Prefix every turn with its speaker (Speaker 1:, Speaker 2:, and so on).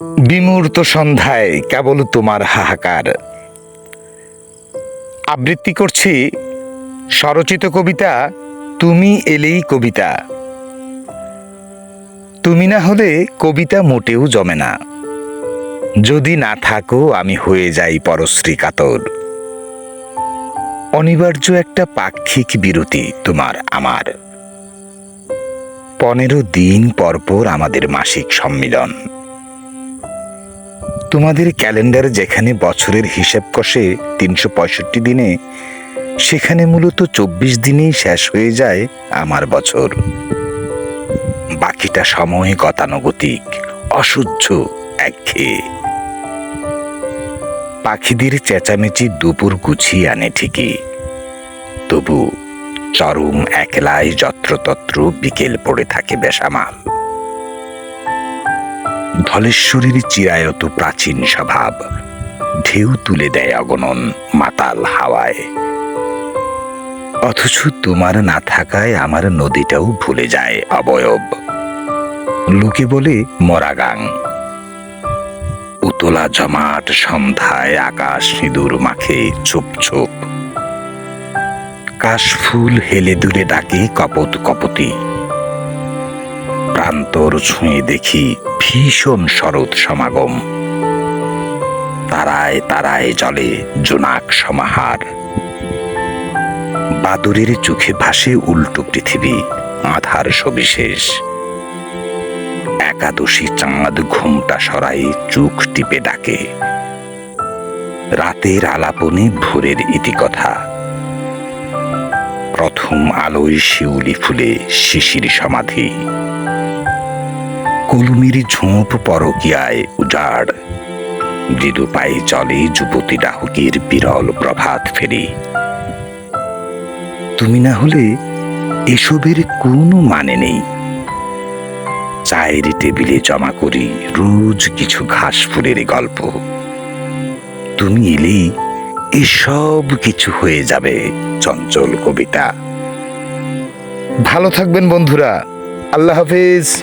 Speaker 1: বিমূর্ত সন্ধ্যায় কেবল তোমার হাহাকার। আবৃত্তি করছি স্বরচিত কবিতা, তুমি এলেই কবিতা। তুমি না হলে কবিতা মোটেও জমে না। যদি না থাকো, আমি হয়ে যাই পরশ্রী কাতর। অনিবার্য একটা পাক্ষিক বিরতি তোমার আমার। পনেরো দিন পরপর আমাদের মাসিক সম্মিলন। তোমাদের ক্যালেন্ডার যেখানে বছরের হিসেব কষে তিনশো পঁয়ষট্টি দিনে, সেখানে মূলত চব্বিশ দিনেই শেষ হয়ে যায় আমার বছর। বাকিটা সময় গতানুগতিক, অসহ্য, একঘেয়ে। পাখিদের চেঁচামেচি দুপুর গুছিয়ে আনে ঠিকই। তবু চরম একলাই যত্রতত্র বিকেল পড়ে থাকে বেসামাল। ধলেশ্বরীর চিরায়ত প্রাচীন স্বভাব। ঢেউ তুলে দেয় অগণন মাতাল হাওয়ায়। অথচ তোমার না থাকায় আমার নদীটাও ভুলে যায় অবয়ব। লোকে বলে মরাগাং। উতলা জমাট সন্ধ্যায় আকাশ সিঁদুর মাখে চুপ চুপ। কাশফুল হেলে দুলে ডাকে কপত কপতি। প্রান্তর ছুঁয়ে দেখি ভীষণ শরৎ সমাগম। তারায় তারায় জলে জোনাক সমাহার। বাদুরের চোখে ভাসে উল্টো পৃথিবী, আধার সবিশেষ। একাদশী চাঁদ ঘুমটা সরাই চোখ টিপে ডাকে। রাতের আলাপনে ভোরের ইতিকথা। প্রথম আলোয় শিউলি ফুলে শিশির সমাধি। কলুমির ঝোঁপ পরকিয়ায় উজাড়। মৃদু পায়ে চলে যুবতী ডাহুকের বিরল প্রভাত ফেরি। তুমি না হলে এসবের কোনো মানে নেই। চায়ের টেবিলে জমা করি রোজ কিছু ঘাস ফুলের গল্প। তুমি এলেই এসব কিছু হয়ে যাবে চঞ্চল কবিতা। ভালো থাকবেন বন্ধুরা। আল্লাহ হাফেজ।